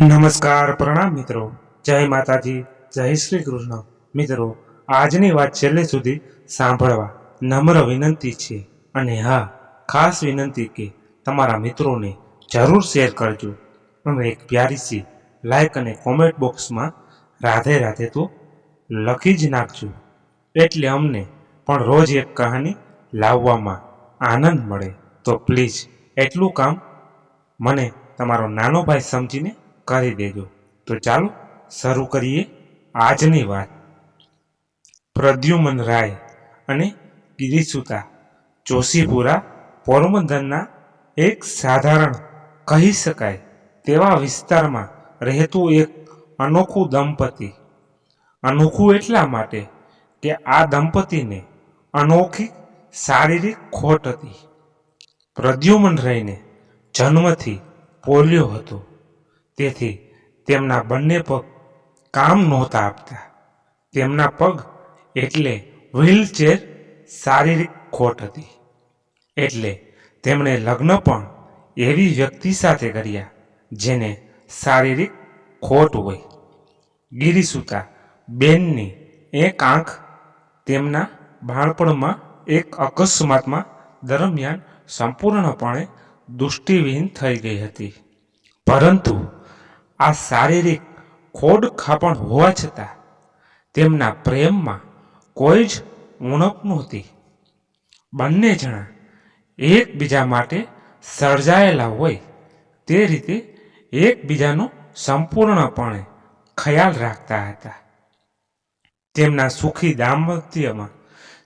નમસ્કાર પ્રણામ મિત્રો. જય માતાજી, જય શ્રી કૃષ્ણ. મિત્રો, આજની વાત છેલ્લે સુધી સાંભળવા નમ્ર વિનંતી છે. અને હા, ખાસ વિનંતી કે તમારા મિત્રોને જરૂર શેર કરજો. અને એક પ્યારી સી લાઈક અને કોમેન્ટ બોક્સમાં રાધે રાધે તો લખી જ નાખજો. એટલે અમને પણ રોજ એક કહાની લાવવામાં આનંદ મળે. તો પ્લીઝ, એટલું કામ મને તમારો નાનો ભાઈ સમજીને કરી દેજો. તો ચાલો શરૂ કરીએ આજની વાત. પ્રદ્યુમન રાય અને ગિરિસુતા જોશીપુરા પોરબંદરના એક સાધારણ કહી શકાય તેવા વિસ્તારમાં રહેતું એક અનોખું દંપતી. અનોખું એટલા માટે કે આ દંપતીને અનોખી શારીરિક ખોટ હતી. પ્રદ્યુમન રહીને જન્મથી પોલિયો હતો. તેથી તેમના બંને પગ કામ નહોતા આપતા. તેમના પગ એટલે વ્હીલચેર શારીરિક ખોટ હતી. એટલે તેમણે લગ્ન પણ એવી વ્યક્તિ સાથે કર્યા જેને શારીરિક ખોટ હોય. ગિરિસુતા બેનની એક આંખ તેમના બાળપણમાં એક અકસ્માતમાં દરમિયાન સંપૂર્ણપણે દૃષ્ટિવિહીન થઈ ગઈ હતી. પરંતુ આ શારીરિક ખોડ ખાપણ હોવા છતાં તેમના પ્રેમમાં કોઈ જ ઉણપ નહોતી. બંને જણા એકબીજા માટે સર્જાયેલા હોય તે રીતે એકબીજાનો સંપૂર્ણપણે ખ્યાલ રાખતા હતા. તેમના સુખી દાંપત્યમાં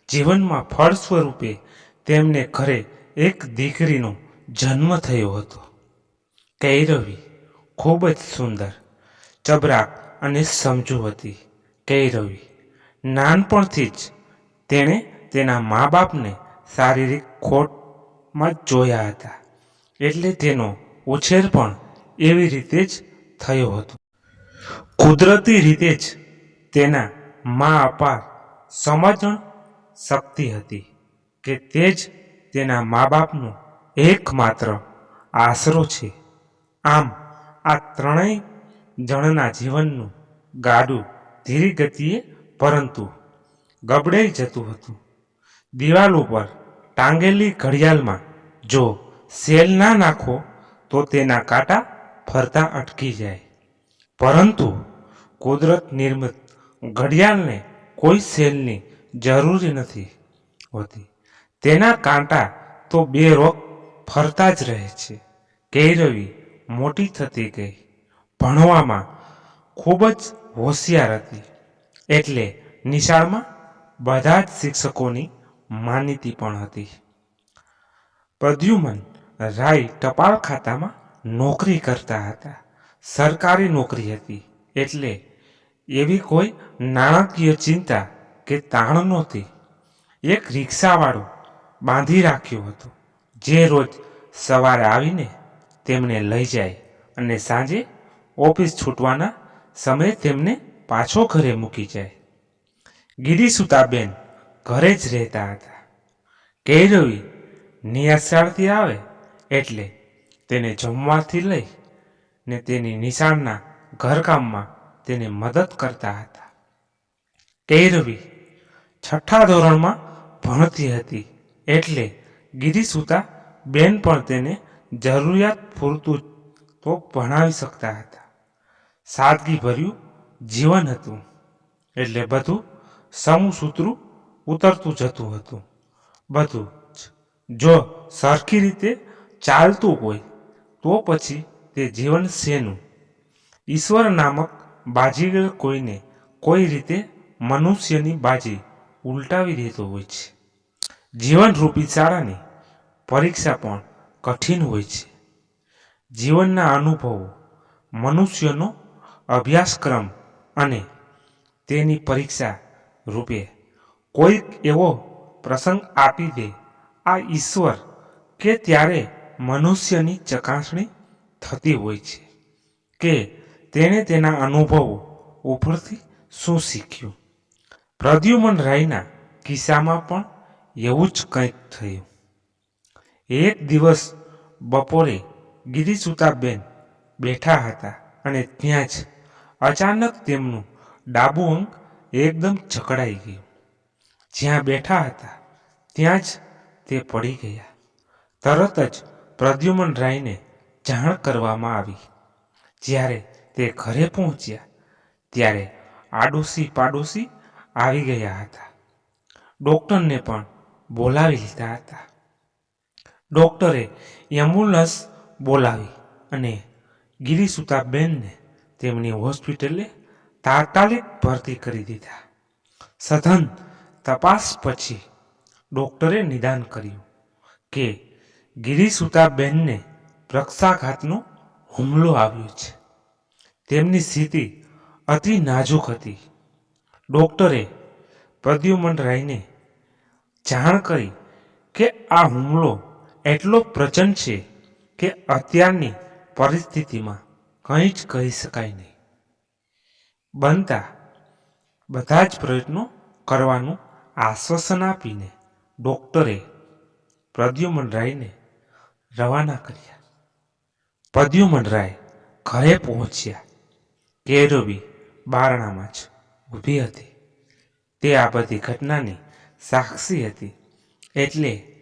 જીવનમાં ફળ સ્વરૂપે તેમને ઘરે એક દીકરીનો જન્મ થયો હતો. કૈરવી ખૂબ જ સુંદર ચબરાક અને સમજુ હતી કૈરવી નાનપણથી જ તેણે તેના મા બાપને શારીરિક ખોટમાં જોયા હતા, એટલે તેનો ઉછેર પણ એવી રીતે જ થયો હતો. કુદરતી રીતે જ તેના મા અપાર સમજણ શક્તિ હતી કે તે જ તેના મા બાપનો એકમાત્ર આશરો છે. આમ આ ત્રણેય જણના જીવનનું ગાડું ધીરી ગતિએ પરંતુ ગબડાઈ જતું હતું. દિવાલ ઉપર ટાંગેલી ઘડિયાળમાં જો સેલ ના નાખો, તો તેના કાંટા ફરતા અટકી જાય. પરંતુ કુદરત નિર્મિત ઘડિયાળને કોઈ સેલની જરૂરી નથી હોતી. તેના કાંટા તો બે રોગ ફરતા જ રહે છે. કૈરવી મોટી થતી ગઈ. ભણવામાં ખૂબ જ હોશિયાર હતી. એટલે નિશાળમાં બધા જ શિક્ષકોની માનીતી પણ હતી. પ્રદ્યુમન રાય ટપાલ ખાતામાં નોકરી કરતા હતા. સરકારી નોકરી હતી. એટલે એવી કોઈ નાણાકીય ચિંતા કે તાણ નહોતી. એક રિક્ષાવાળો બાંધી રાખ્યો હતો. જે રોજ સવારે આવીને તેમને લઈ જાય અને સાંજે ઓફિસ છૂટવાના સમયે તેમને પાછો ઘરે મૂકી જાય. ગિરિસુતાબેન ઘરે જ રહેતા હતા. કૈરવી નિયાસાળથી આવે એટલે તેને જમવાથી લઈ ને તેની નિશાળના ઘરકામમાં તેને મદદ કરતા હતા. કૈરવી છઠ્ઠા ધોરણમાં ભણતી હતી એટલે ગિરિસુતા બેન પણ તેને જરૂરિયાત પૂરતું તો ભણાવી શકતા હતા. સાદગી ભર્યું જીવન હતું, એટલે બધું સમૂહ સૂત્રું ઉતરતું જતું હતું. બધું જ જો સરખી રીતે ચાલતું હોય, તો પછી તે જીવન શેનું? ઈશ્વર નામક બાજીગર કોઈને કોઈ રીતે મનુષ્યની બાજી ઉલટાવી દેતો હોય છે. જીવનરૂપી શાળાની પરીક્ષા પણ કઠિન હોય છે. જીવનના અનુભવો, મનુષ્યનો અભ્યાસક્રમ અને તેની પરીક્ષા રૂપે કોઈક એવો પ્રસંગ આપી દે, આ ઈશ્વર કે ત્યારે મનુષ્યની ચકાસણી થતી હોય છે કે તેણે તેના અનુભવો ઉપરથી શું શીખ્યું. પ્રદ્યુમન રાયના કિસ્સામાં પણ એવું જ કંઈક થયું. એક દિવસ બપોરે ગિરિસુતાબેન બેઠા હતા અને ત્યાં જ અચાનક તેમનું ડાબું અંગ એકદમ જકડાઈ ગયું. જ્યાં બેઠા હતા, ત્યાં જ તે પડી ગયા. તરત જ પ્રદ્યુમન રાયને જાણ કરવામાં આવી. જ્યારે તે ઘરે પહોંચ્યા, ત્યારે આડોશી પાડોશી આવી ગયા હતા. ડૉક્ટરને પણ બોલાવી લીધા હતા. ડૉક્ટરે એમ્બ્યુલન્સ બોલાવી અને ગિરિસુતાબેનને તેમની હોસ્પિટલે તાત્કાલિક ભરતી કરી દીધા. સઘન તપાસ પછી ડૉક્ટરે નિદાન કર્યું કે ગિરિસુતાબેનને પ્રક્ષાઘાતનો હુમલો આવ્યો છે. તેમની સ્થિતિ અતિ નાજુક હતી. ડૉક્ટરે પ્રદ્યુમન રાયને જાણ કરી કે આ હુમલો એટલો પ્રચંડ છે કે અત્યારની પરિસ્થિતિમાં કંઈ જ કહી શકાય નહીં. બનતા બધા જ પ્રયત્નો કરવાનું આશ્વાસન આપીને ડૉક્ટરે પ્રદ્યુમન રાયને રવાના કર્યા. પ્રદ્યુમન રાય ઘરે પહોંચ્યા. કેરવી બારણામાં જ ઊભી હતી. તે આ બધી ઘટનાની સાક્ષી હતી એટલે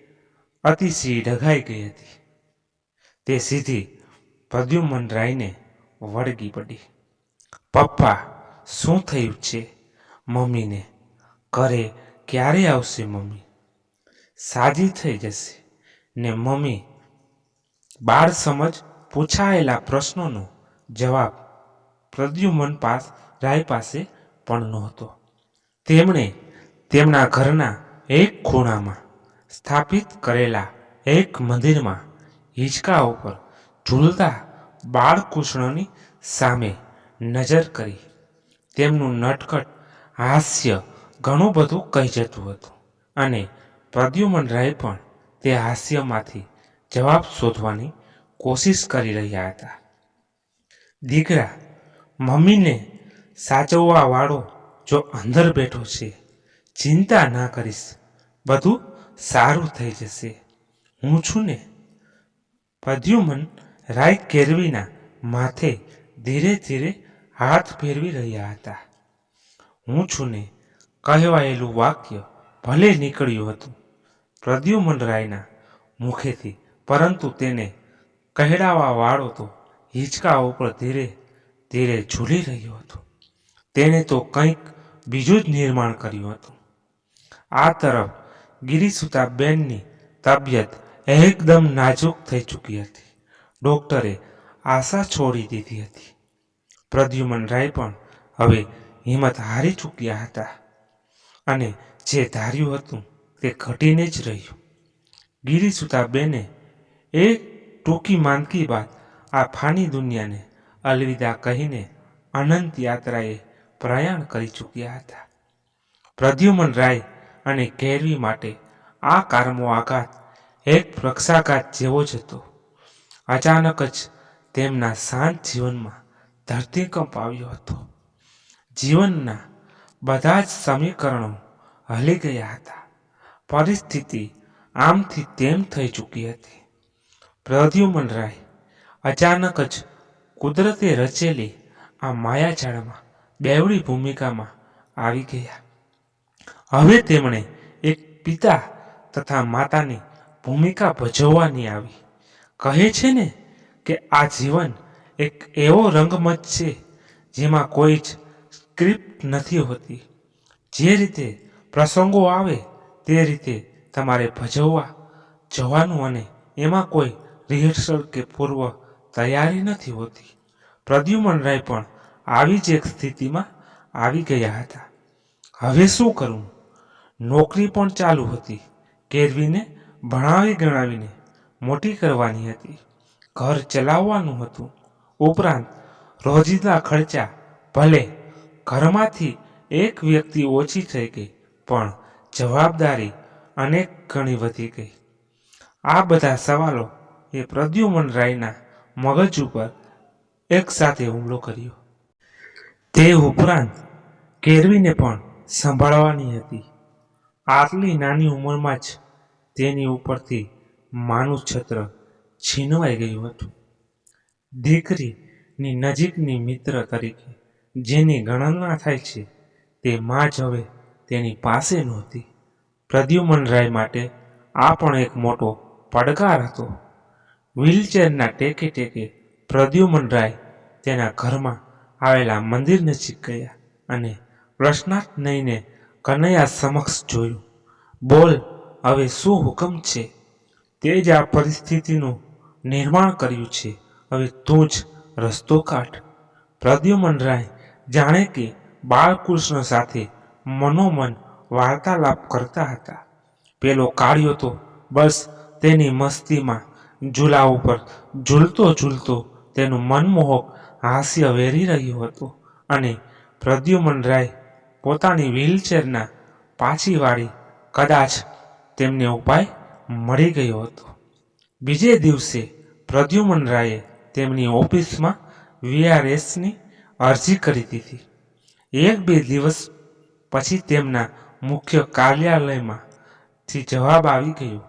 અતિશય ડઘાઈ ગઈ હતી. તે સીધી પ્રદ્યુમન રાયને વળગી પડી. પપ્પા, શું થયું છે? મમ્મીને, ઘરે ક્યારે આવશે મમ્મી? સાજી થઈ જશે. ને મમ્મી, બાળ સમજ પૂછાયેલા પ્રશ્નોનો જવાબ પ્રદ્યુમન પાસ રાય પાસે પણ નહોતો. તેમણે તેમના ઘરના એક ખૂણામાં સ્થાપિત કરેલા એક મંદિરમાં હિંચકા ઉપર ઝૂલતા બાળકૃષ્ણની સામે નજર કરી. તેમનું નટખટ હાસ્ય ઘણું બધું કહી જતું હતું અને પ્રદ્યુમન રાય પણ તે હાસ્યમાંથી જવાબ શોધવાની કોશિશ કરી રહ્યા હતા. દીકરા, મમ્મીને સાચવવા વાળો જો અંદર બેઠો છે, ચિંતા ના કરીશ. બધું સારું થઈ જશે. હું છું ને? પ્રદ્યુમન રાય કેરવીના માથે ધીરે ધીરે હાથ ફેરવી રહ્યા હતા. હું છું ને? કહેવાયેલું વાક્ય ભલે નીકળ્યું હતું. પ્રદ્યુમન રાયના મુખેથી, પરંતુ તેને કહેડાવા વાળો તો હિંચકા ઉપર ધીરે ધીરે ઝૂલી રહ્યો હતો. તેણે તો કંઈક બીજું જ નિર્માણ કર્યું હતું. આ તરફ ગિરિસુતાબેનની તબિયત એકદમ નાજુક થઈ ચૂકી હતી. ડૉક્ટરે આશા છોડી દીધી હતી. પ્રદ્યુમન રાય પણ હવે હિંમત હારી ચૂક્યા હતા અને જે ધાર્યું હતું તે ઘટીને જ રહ્યું. ગિરિસુતાબેને એક ટૂંકી માંદગી બાદ આ ફાની દુનિયાને અલવિદા કહીને અનંત યાત્રાએ પ્રયાણ કરી ચૂક્યા હતા. પ્રદ્યુમન રાય અને કેળવી માટે આ કારમો આઘાત એક પ્રક્ષાઘાત જેવો જ હતો. અચાનક જ તેમના શાંત જીવનમાં ધરતીકંપ આવ્યો હતો. જીવનના બધા જ સમીકરણો હલી ગયા હતા. પરિસ્થિતિ આમથી તેમ થઈ ચૂકી હતી. પ્રદ્યુમન રાય અચાનક જ કુદરતે રચેલી આ માયાજાળમાં બેવડી ભૂમિકામાં આવી ગયા. હવે તેમણે એક પિતા તથા માતાની ભૂમિકા ભજવવાની આવી. કહે છે ને કે આ જીવન એક એવો રંગમંચ છે જેમાં કોઈ જ સ્ક્રિપ્ટ નથી હોતી. જે રીતે પ્રસંગો આવે તે રીતે તમારે ભજવવા, જવાનું અને એમાં કોઈ રિહર્સલ કે પૂર્વ તૈયારી નથી હોતી. પ્રદ્યુમન રાય પણ આવી જ એક સ્થિતિમાં આવી ગયા હતા. હવે શું કરવું નોકરી પણ ચાલુ હતી. કેરવીને ભણાવી ગણાવીને મોટી કરવાની હતી. ઘર ચલાવવાનું હતું. ઉપરાંત રોજિંદા ખર્ચા ભલે ઘરમાંથી એક વ્યક્તિ ઓછી થઈ ગઈ, પણ જવાબદારી અનેક ગણી વધી ગઈ. આ બધા સવાલો એ પ્રદ્યુમન રાયના મગજ ઉપર એક સાથે હુમલો કર્યો. તે ઉપરાંત કેરવીને પણ સંભાળવાની હતી. આટલી નાની ઉંમરમાં જ તેની ઉપરથી માનું છત્ર છીનવાઈ ગયું હતું. દીકરીની નજીકની મિત્ર તરીકે જેની ગણના થાય છે તે માં જ હવે તેની પાસે નહોતી. પ્રદ્યુમન રાય માટે આ પણ એક મોટો પડકાર હતો. વ્હીલચેરના ટેકે ટેકે પ્રદ્યુમન રાય તેના ઘરમાં આવેલા મંદિર નજીક ગયા અને પ્રશ્નાર્થ નહીને કનૈયા સમક્ષ જોયું. બોલ, હવે શું હુકમ છે? તે જ આ પરિસ્થિતિનું નિર્માણ કર્યું છે. હવે તું જ રસ્તો કાઢ. પ્રદ્યુમન રાય જાણે કે બાળકૃષ્ણ સાથે મનોમન વાર્તાલાપ કરતા હતા. પેલો કાળિયો તો બસ તેની મસ્તીમાં ઝૂલા ઉપર ઝૂલતો ઝૂલતો તેનું મનમોહક હાસ્ય વેરી રહ્યો હતો અને પ્રદ્યુમન રાય પોતાની વ્હીલચેરના પાછી વાળી કદાચ તેમને ઉપાય મળી ગયો હતો. બીજે દિવસે પ્રદ્યુમન રાયે તેમની ઓફિસમાં વીઆરએસની અરજી કરી દીધી. એક બે દિવસ પછી તેમના મુખ્ય કાર્યાલયમાંથી જવાબ આવી ગયો.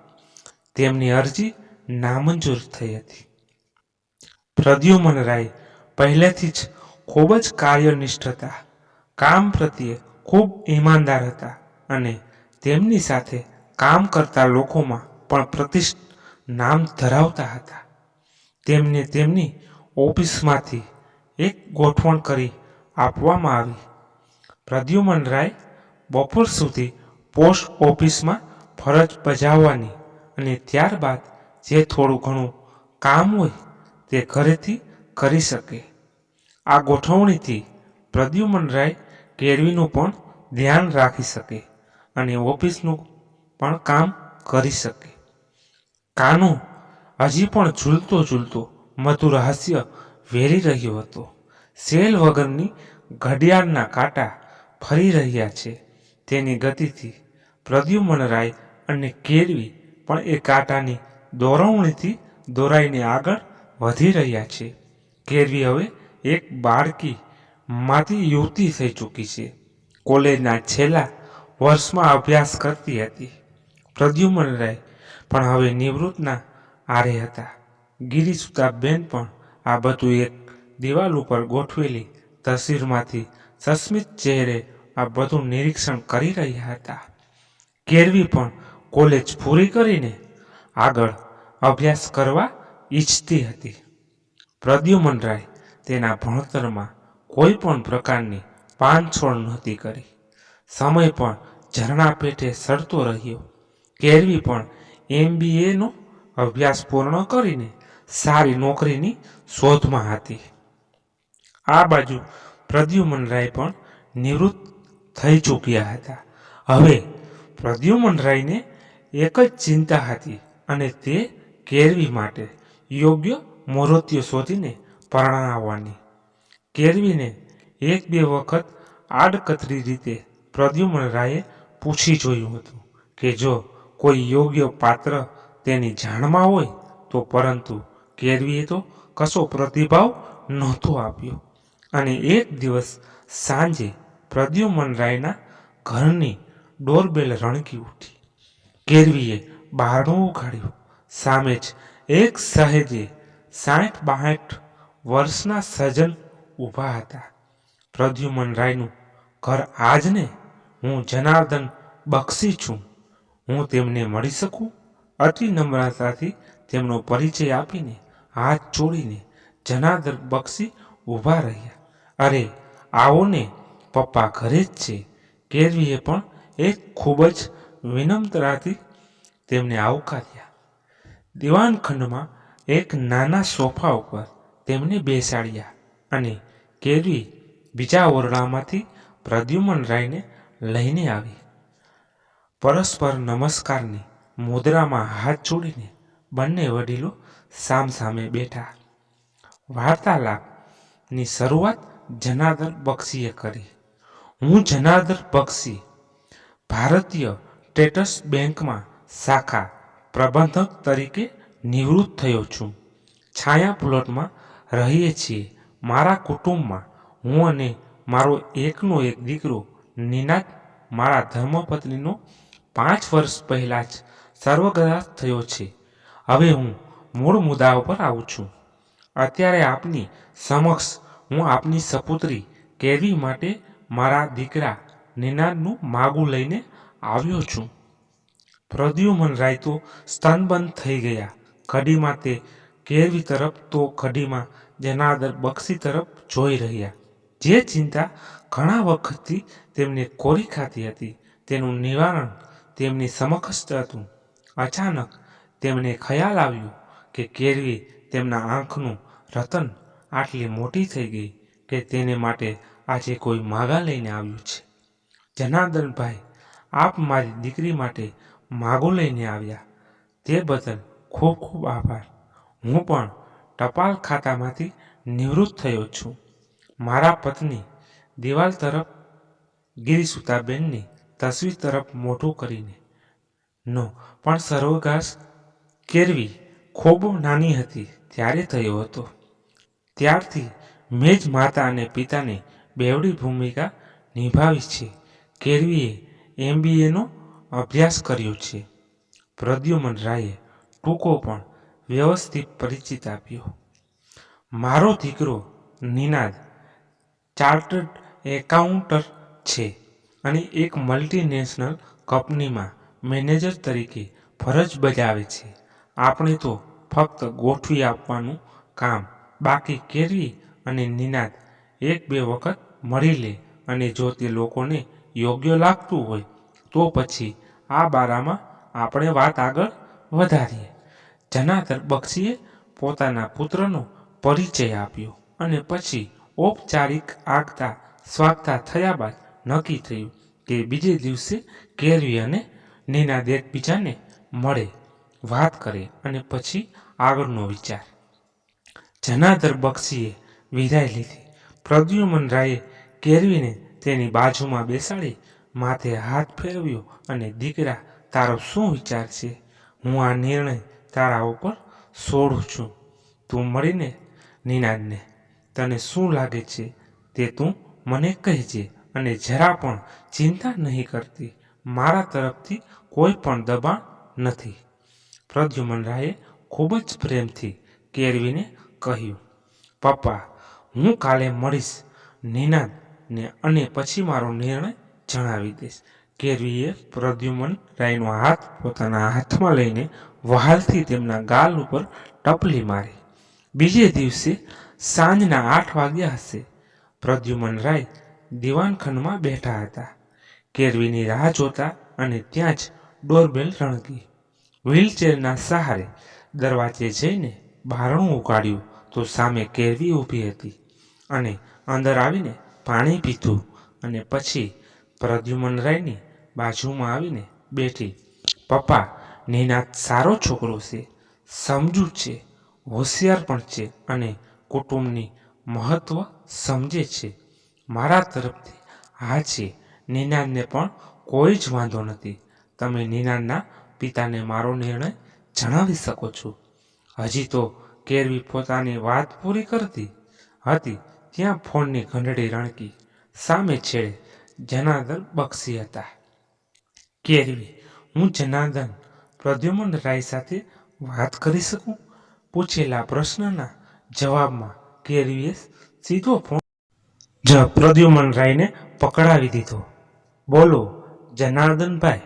તેમની અરજી નામંજૂર થઈ હતી. પ્રદ્યુમન રાય પહેલેથી જ ખૂબ જ કાર્યનિષ્ઠ હતા. કામ પ્રત્યે ખૂબ ઈમાનદાર હતા અને તેમની સાથે કામ કરતા લોકોમાં પણ પ્રતિષ્ઠ નામ ધરાવતા હતા. તેમને તેમની ઓફિસમાંથી એક ગોઠવણ કરી આપવામાં આવી. પ્રદ્યુમન રાય બપોર સુધી પોસ્ટ ઓફિસમાં ફરજ બજાવવાની અને ત્યારબાદ જે થોડું ઘણું કામ હોય તે ઘરેથી કરી શકે. આ ગોઠવણીથી પ્રદ્યુમન રાય કેળવીનું પણ ધ્યાન રાખી શકે અને ઓફિસનું પણ કામ કરી શકે. કાનો હજી પણ ઝૂલતો ઝૂલતો મધુર હાસ્ય વેરી રહ્યો હતો. સેલ વગરની ઘડિયાળના કાંટા ફરી રહ્યા છે. તેની ગતિથી પ્રદ્યુમન રાય અને કેળવી પણ એ કાંટાની દોરવણીથી દોરાઈને આગળ વધી રહ્યા છે. કેળવી હવે એક બાળકી માંથી યુવતી થઈ ચૂકી છે. કોલેજના છેલ્લા વર્ષમાં અભ્યાસ કરતી હતી. પ્રદ્યુમન રાય પણ હવે નિવૃત્તના આરે હતા. ગિરીસુતાબેન પણ આ બધું એક દિવાલ ઉપર ગોઠવેલી તસવીરમાંથી સસ્મિત ચહેરે આ બધું નિરીક્ષણ કરી રહ્યા હતા. કેરવી પણ કોલેજ પૂરી કરીને આગળ અભ્યાસ કરવા ઈચ્છતી હતી. પ્રદ્યુમન રાય તેના ભણતરમાં કોઈ પણ પ્રકારની પાનછોડ નહોતી કરી. સમય પણ ઝરણા પેટે સરતો રહ્યો. કેરવી પણ એમબીએનો અભ્યાસ પૂર્ણ કરીને સારી નોકરીની શોધમાં હતી. આ બાજુ પ્રદ્યુમન રાય પણ નિવૃત્ત થઈ ચૂક્યા હતા. હવે પ્રદ્યુમન રાયને એક જ ચિંતા હતી અને તે કેરવી માટે યોગ્ય મોરોત્ય શોધીને પરણાવવાની. કેરવીને એક બે વખત આડકતરી રીતે પ્રદ્યુમન રાયે પૂછી જોયું હતું કે જો કોઈ યોગ્ય પાત્ર તેની જાણમાં હોય તો પરંતુ કેરવીએ તો કશો પ્રતિભાવ નહોતો આપ્યો. અને એક દિવસ સાંજે પ્રદ્યુમન રાયના ઘરની ડોરબેલ રણકી ઉઠી. કેરવીએ બહારનું ઉઘાડ્યું. સામે જ એક સહેજે સાઠ બાહઠ વર્ષના સજન ઊભા હતા. પ્રદ્યુમન રાયનું, ઘર આજ ને? હું જનાર્દન બક્ષી છું. હું તેમને મળી શકું? અતિ નમ્રતાથી તેમનો પરિચય આપીને, હાથ જોડીને જનાર્દન બક્ષી ઊભા રહ્યા. અરે, આવો ને. પપ્પા ઘરે જ છે. કેરવીએ પણ એક ખૂબ જ વિનમ્રતાથી તેમને આવકાર્યા. દિવાનખંડમાં એક નાના સોફા ઉપર તેમને બેસાડ્યા. અને કેરવી બીજા ઓરડામાંથી પ્રદ્યુમન રાયને લઈને આવી. પરસ્પર નમસ્કારની મુદ્રામાં હાથ જોડીને બંને વડીલો સામસામે બેઠા. વાર્તાલાપની શરૂઆત જનાદર બક્ષીએ કરી. હું જનાદર બક્ષી, ભારતીય સ્ટેટસ બેંકમાં શાખા પ્રબંધક તરીકે નિવૃત્ત થયો છું. છાયા પ્લોટમાં રહીએ છીએ. મારા કુટુંબમાં હું અને મારો એકનો એક દીકરો નિનાદ, મારા ધર્મપત્નીનો પાંચ વર્ષ પહેલાં જ સર્વગ્રાસ થયો છે. હવે હું મૂળ મુદ્દા ઉપર આવું છું. અત્યારે આપની સમક્ષ હું આપની સપુત્રી કેરવી માટે મારા દીકરા નિનાદનું માગું લઈને આવ્યો છું. પ્રદ્યુમન રાય તો સ્તનબંધ થઈ ગયા. ઘડીમાં તે કેરવી તરફ તો ઘડીમાં જનાર્દન બક્ષી તરફ જોઈ રહ્યા. જે ચિંતા ઘણા વખતથી તેમને કોરી ખાતી હતી. તેનું નિવારણ તેમની સમક્ષ હતું. અચાનક તેમને ખ્યાલ આવ્યો કે કેરવી તેમના આંખનું રતન આટલી મોટી થઈ ગઈ કે તેને માટે આજે કોઈ માગા લઈને આવ્યું છે. જનાર્દનભાઈ આપ મારી દીકરી માટે માગો લઈને આવ્યા. તે બદલ ખૂબ ખૂબ આભાર. હું પણ ટપાલ ખાતામાંથી નિવૃત્ત થયો છું. મારા પત્ની દિવાલ તરફ ગિરિસુતાબેનની તસવીર તરફ મોટું કરીને. નો, પણ સર્વગાસ કેરવી ખૂબ નાની હતી, ત્યારે થયો હતો. ત્યારથી મેં જ માતા અને પિતાની બેવડી ભૂમિકા નિભાવી છે. કેરવીએ એમબીએનો અભ્યાસ કર્યો છે. પ્રદ્યુમન રાયે ટૂંકો પણ વ્યવસ્થિત પરિચિત આપ્યો. મારો દીકરો નિનાદ ચાર્ટર્ડ એકાઉન્ટર છે અને એક મલ્ટીનેશનલ કંપનીમાં મેનેજર તરીકે ફરજ બજાવે છે. આપણે તો ફક્ત ગોઠવી આપવાનું કામ બાકી કેરવી અને નિનાદ એક બે વખત મળી લે અને જો તે લોકોને યોગ્ય લાગતું હોય તો પછી આ બારામાં આપણે વાત આગળ વધારીએ. જનાર્દન બક્ષીએ પોતાના પુત્રનો પરિચય આપ્યો અને પછી ઔપચારિક આગતા સ્વાગતા થયા બાદ નક્કી થયું કે બીજે દિવસે કેરવી અને નિનાદ એકબીજાને મળે વાત કરે અને પછી આગળનો વિચાર. જનાર્દન બક્ષીએ વિદાય લીધી. પ્રદ્યુમન રાયે કેરવીને તેની બાજુમાં બેસાડી માથે હાથ ફેરવ્યો અને દીકરા, તારો શું વિચાર છે? હું આ નિર્ણય તારા ઉપર છોડું છું. તું મળીને નિનાદને. તને શું લાગે છે તે તું મને કહેજે અને જરા પણ ચિંતા નહીં કરતી. મારા તરફથી કોઈ પણ દબાણ નથી. પ્રદ્યુમન રાયે ખૂબ જ પ્રેમથી કેરવીને કહ્યું, પપ્પા, હું કાલે મળીશ. નિનાદને અને પછી મારો નિર્ણય જણાવી દઈશ. કેરવીએ પ્રદ્યુમન રાયનો હાથ પોતાના હાથમાં લઈને વહાલથી તેમના ગાલ ઉપર ટપલી મારી. બીજે દિવસે સાંજના આઠ વાગ્યા હશે. પ્રદ્યુમન રાય દિવાનખંડમાં બેઠા હતા. કેરવીની રાહ જોતા અને ત્યાં જ ડોરબેલ રણકી. વ્હીલચેરના સહારે દરવાજે જઈને બારણું ઉકાળ્યું તો સામે કેરવી ઊભી હતી અને અંદર આવીને પાણી પીધું અને પછી પ્રદ્યુમન રાયની બાજુમાં આવીને બેઠી. પપ્પા નિનાદ સારો છોકરો છે સમજુ છે, હોશિયાર પણ છે અને કુટુંબની મહત્વ સમજે છે. મારા તરફથી હા છે નિનાદને પણ કોઈ જ વાંધો નથી. તમે નિનાદના પિતાને મારો નિર્ણય જણાવી શકો છો. હજી તો કેરવી પોતાની વાત પૂરી કરતી હતી, ત્યાં ફોનની ઘંટડી રણકી સામે છેડે જનાર્દન બક્ષી હતા. કેરવી, હું જનાર્દન પ્રદ્યુમન રાય સાથે વાત કરી શકું? પૂછેલા પ્રશ્નના જવાબમાં કેરવીએસ સીધો ફોન જ પ્રદ્યુમન રાયને પકડાવી દીધો. બોલો, જનાર્દનભાઈ.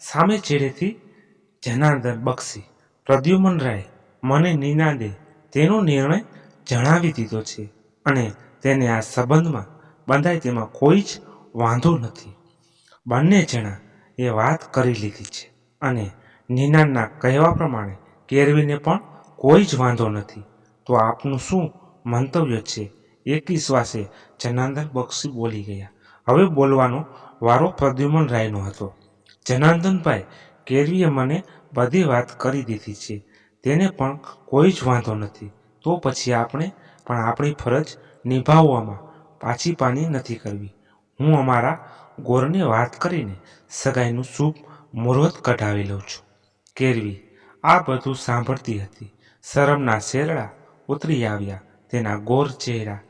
સામે છેડેથી જનાર્દન બક્ષી. પ્રદ્યુમન રાય મને નિનાદે તેનો નિર્ણય જણાવી દીધો છે અને તેને આ સંબંધમાં બંધાય તેમાં કોઈ જ વાંધો નથી. બંને જણા એ વાત કરી લીધી છે અને નિનાદના કહેવા પ્રમાણે કેરવીને પણ કોઈ જ વાંધો નથી. તો આપનું શું મંતવ્ય છે? એકી શ્વાસે જનાર્દન બક્ષી બોલી ગયા. હવે બોલવાનો વારો પ્રદ્યુમન રાયનો હતો. જનાર્દનભાઈ કેરવીએ મને બધી વાત કરી દીધી છે. તેને પણ કોઈ જ વાંધો નથી. તો પછી આપણે, પણ આપણી ફરજ નિભાવવામાં પાછી પાની નથી કરવી. હું અમારા ગોરને વાત કરીને સગાઈનું શુભ મુહૂર્ત કઢાવી લઉં છું. કેરવી. આ બધું સાંભળતી હતી. શરમના શેરડા ઉતરી આવ્યા, તેના ગોર ચહેરા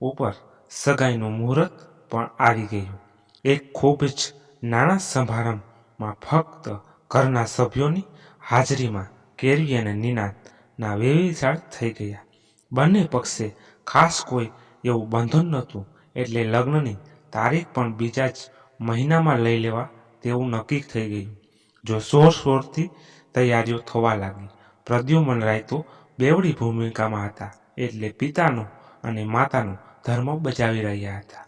ઉપર સગાઈનું મુહૂર્ત પણ આવી ગયું. એક ખૂબ જ નાના સમારંભમાં ફક્ત ઘરના સભ્યોની હાજરીમાં કેરવી અને નિનાદના વેવિશાળ થઈ ગયા. બંને પક્ષે ખાસ કોઈ એવું બંધન નહોતું, એટલે લગ્નની તારીખ પણ બીજા જ મહિનામાં લઈ લેવા તેવું નક્કી થઈ ગયું. જો શોર શોરથી તૈયારીઓ થવા લાગી. પ્રદ્યુમન રાય તો બેવડી ભૂમિકામાં હતા એટલે પિતાનો અને માતાનો ધર્મ બજાવી રહ્યા હતા.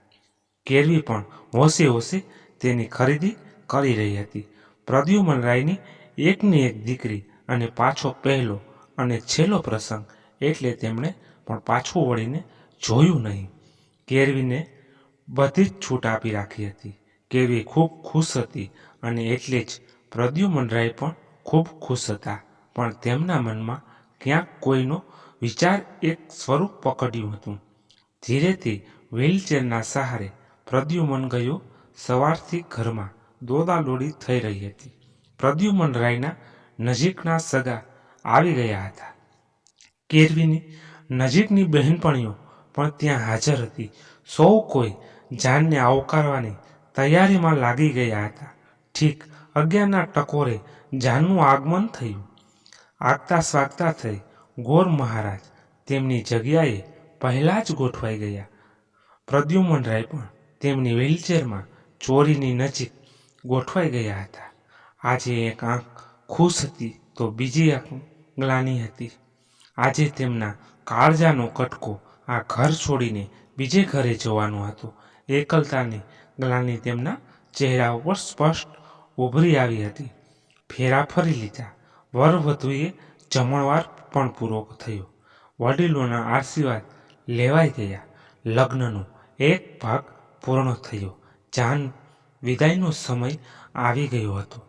કેરવી પણ હોશે હોશે તેની ખરીદી કરી રહી હતી. પ્રદ્યુમન રાયની એકની એક દીકરી અને પાછો પહેલો અને છેલ્લો પ્રસંગ એટલે તેમણે પણ પાછું વળીને જોયું નહીં. કેરવીને બધી જ છૂટ આપી રાખી હતી. કેરવી ખૂબ ખુશ હતી અને એટલે જ પ્રદ્યુમન રાય પણ ખૂબ ખુશ હતા, પણ તેમના મનમાં ક્યાંક કોઈનો વિચાર એક સ્વરૂપ પકડ્યું હતું. ધીરે તે વ્હીલચેરના સહારે પ્રદ્યુમન ગયો સવારથી ઘરમાં દોડાદોડી થઈ રહી હતી. પ્રદ્યુમન રાયના નજીકના સગા આવી ગયા હતા. કેરવીની નજીકની બહેનપણીઓ પણ ત્યાં હાજર હતી. સૌ કોઈ જાનને આવકારવાની તૈયારીમાં લાગી ગયા હતા. ઠીક અગિયારના ટકોરે જાનનું આગમન થયું. આગતા સ્વાગતા થઈ ગોર મહારાજ તેમની જગ્યાએ પહેલાં જ ગોઠવાઈ ગયા. પ્રદ્યુમન રાય પણ તેમની વ્હીલચેરમાં ચોરીની નજીક ગોઠવાઈ ગયા હતા. આજે એક આંખ ખુશ હતી તો બીજી આંખ ગ્લાની હતી. આજે તેમના કાળજાનો કટકો આ ઘર છોડીને બીજે ઘરે જવાનો હતો. એકલતાની ગ્લાની તેમના ચહેરા ઉપર સ્પષ્ટ ઉભરી આવી હતી. ફેરા ફરી લીધા. વરવધુએ જમણવાર પણ પૂરો થયો. વડીલોના આશીર્વાદ લેવાઈ ગયા. લગ્નનો એક ભાગ પૂર્ણ થયો. જાન વિદાયનો સમય આવી ગયો હતો.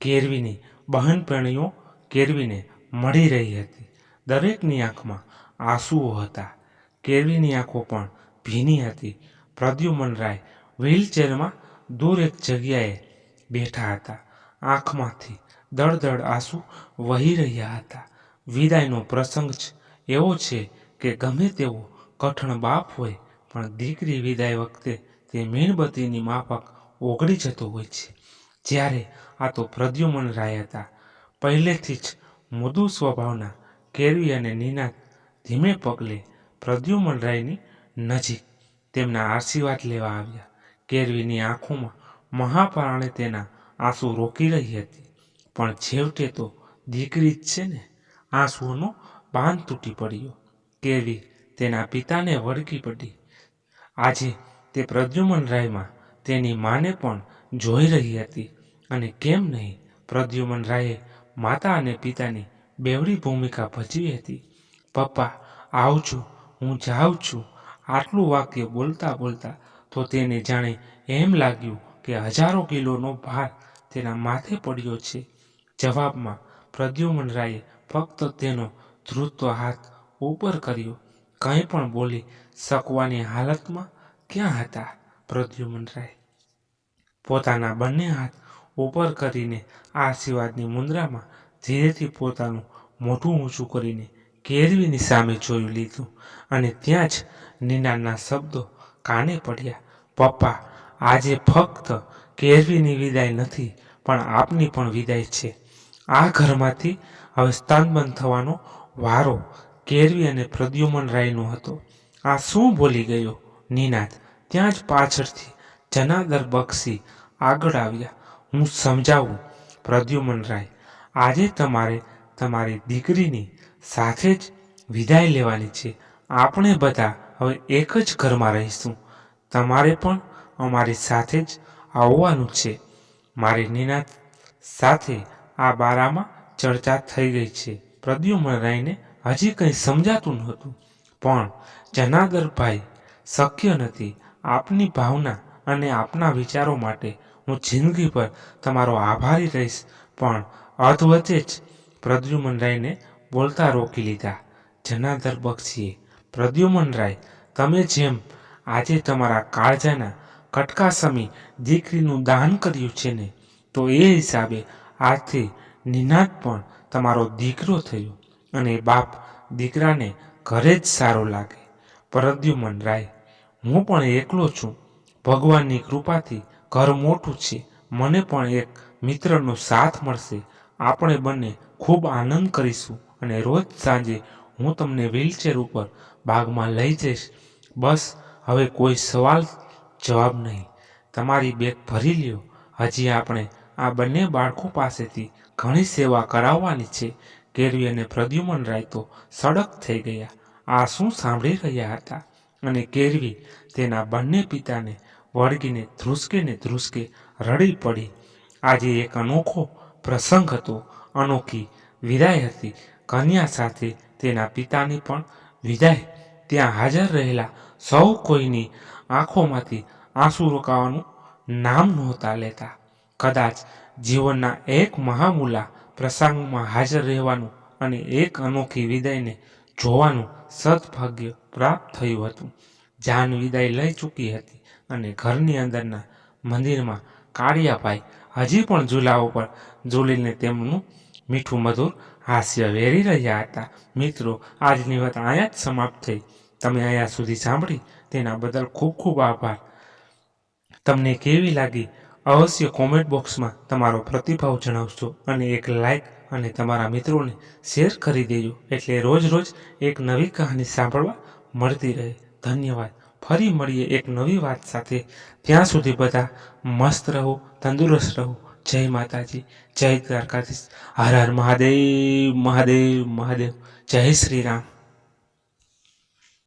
કેરવીની બહેનપણીઓ કેરવીને મળી રહી હતી. દરેકની આંખમાં આંસુઓ હતા. કેરવીની આંખો પણ ભીની હતી. પ્રદ્યુમન રાય વ્હીલચેરમાં દૂર એક જગ્યાએ બેઠા હતા. આંખમાંથી દળદળ આંસુ વહી રહ્યા હતા. વિદાયનો પ્રસંગ જ એવો છે કે ગમે તેવો કઠણ બાપ હોય, પણ દીકરી વિદાય વખતે તે મીણબત્તીની માફક ઓગળી જતો હોય છે. જ્યારે આ તો પ્રદ્યુમન રાય હતા. પહેલેથી જ મૃદુ સ્વભાવના કેરવી અને નિનાદ ધીમે પગલે પ્રદ્યુમન રાયની નજીક તેમના આશીર્વાદ લેવા આવ્યા. કેરવીની આંખોમાં મહાપ્રાણે તેના આંસુ રોકી રહી હતી. પણ છેવટે તો દીકરી જ છે ને આંસુઓનો બાંધ તૂટી પડ્યો. કેવી તેના પિતાને વળગી પડી. આજે તે પ્રદ્યુમન રાયમાં તેની માને પણ જોઈ રહી હતી. અને કેમ નહીં, પ્રદ્યુમન રાયે માતા અને પિતાની બેવડી ભૂમિકા ભજવી હતી. પપ્પા આવજો હું જાઉં છું. આટલું વાક્ય બોલતા બોલતા તો તેને જાણે એમ લાગ્યું કે હજારો કિલોનો ભાર તેના માથે પડ્યો છે. જવાબમાં પ્રદ્યુમન રાયે ફક્ત તેનો ધ્રુત્વ હાથ ઉપર કર્યો. કંઈ પણ બોલી શકવાની હાલતમાં ક્યાં હતા પ્રદ્યુમન રાય પોતાના બંને હાથ ઉપર કરીને આશીર્વાદની મુદ્રામાં ધીરેથી પોતાનું મોઢું ઊંચું કરીને કેરવીની સામે જોઈ લીધું અને ત્યાં જ નિનાના શબ્દો કાને પડ્યા, પપ્પા આજે ફક્ત કેરવીની વિદાય નથી, પણ આપની પણ વિદાય છે. આ ઘરમાંથી હવે સ્થાનબંધ થવાનો વારો કેરવી અને પ્રદ્યુમન રાયનો હતો. આ શું બોલી ગયો? નિનાદ ત્યાં જ પાછળથી જનાદર બક્ષી આગળ આવ્યા. હું સમજાવું, પ્રદ્યુમન રાય, આજે તમારે તમારી દીકરીની સાથે જ વિદાય લેવાની છે. આપણે બધા હવે એક જ ઘરમાં રહીશું. તમારે પણ અમારી સાથે જ આવવાનું છે. મારી નિનાદ સાથે આ બારામાં ચર્ચા થઈ ગઈ છે. પ્રદ્યુમન રાયને હજી કંઈ સમજાતું નહોતું. પણ જનાદરભાઈ શક્ય નથી આપની ભાવના અને આપના વિચારો માટે હું જિંદગીભર તમારો આભારી રહીશ. પણ અધવચ્ચે જ પ્રદ્યુમન રાયને બોલતા રોકી લીધા. જનાદર બક્ષીએ, પ્રદ્યુમન રાય, તમે જેમ આજે તમારા કાળજાના કટકા સમી દીકરીનું દાન કર્યું છે ને, તો એ હિસાબે આથી નિનાદ પણ તમારો દીકરો થયો અને બાપ દીકરાને ઘરે જ સારો લાગે. પરદ્યુમન રાય, હું પણ એકલો છું. ભગવાનની કૃપાથી ઘર મોટું છે. મને પણ એક મિત્રનો સાથ મળશે. આપણે બંને ખૂબ આનંદ કરીશું અને રોજ સાંજે હું તમને વ્હીલચેર ઉપર બાગમાં લઈ જઈશ. બસ, હવે કોઈ સવાલ જવાબ નહીં. તમારી બેગ ભરી લ્યો. હજી આપણે આ બંને બાળકો પાસેથી ઘણી સેવા કરાવવાની છે. કેરવી અને પ્રદ્યુમન રાય તો સડક થઈ ગયા. આ શું સાંભળી રહ્યા હતા? અને કેરવી તેના બંને પિતાને વળગીને ધ્રુસકે ને ધ્રુસકે રડી પડી. આજે એક અનોખો પ્રસંગ હતો. અનોખી વિદાય હતી. કન્યા સાથે તેના પિતાની પણ વિદાય. ત્યાં હાજર રહેલા સૌ કોઈની આંખોમાંથી આંસુ રોકાવાનું નામ નહોતા લેતા. કદાચ જીવનના એક મહામુલા પ્રસંગમાં હાજર રહેવાનું અને એક અનોખી વિદાયને જોવાનું સદભાગ્ય પ્રાપ્ત થયું હતું. જાન વિદાય લઈ ચૂકી હતી અને ઘરની અંદરના મંદિરમાં કાળિયાભાઈ હજી પણ ઝૂલા ઉપર ઝૂલીને તેમનું મીઠું મધુર હાસ્ય વેરી રહ્યા હતા. મિત્રો, આજની વાત અહીંયા જ સમાપ્ત થઈ. તમે અહીંયા સુધી સાંભળી તેના બદલ ખૂબ ખૂબ આભાર. તમને કેવી લાગી? અવશ્ય કોમેન્ટ બોક્સમાં તમારો પ્રતિભાવ જણાવશો અને એક લાઇક અને તમારા મિત્રોને શેર કરી દેજો. એટલે રોજ રોજ એક નવી કહાની સાંભળવા મળતી રહે. ધન્યવાદ. ફરી મળીએ એક નવી વાત સાથે. ત્યાં સુધી બધા મસ્ત રહો, તંદુરસ્ત રહો. જય માતાજી. જય દ્વારકાધીશ. હર હર મહાદેવ મહાદેવ મહાદેવ. જય શ્રી રામ.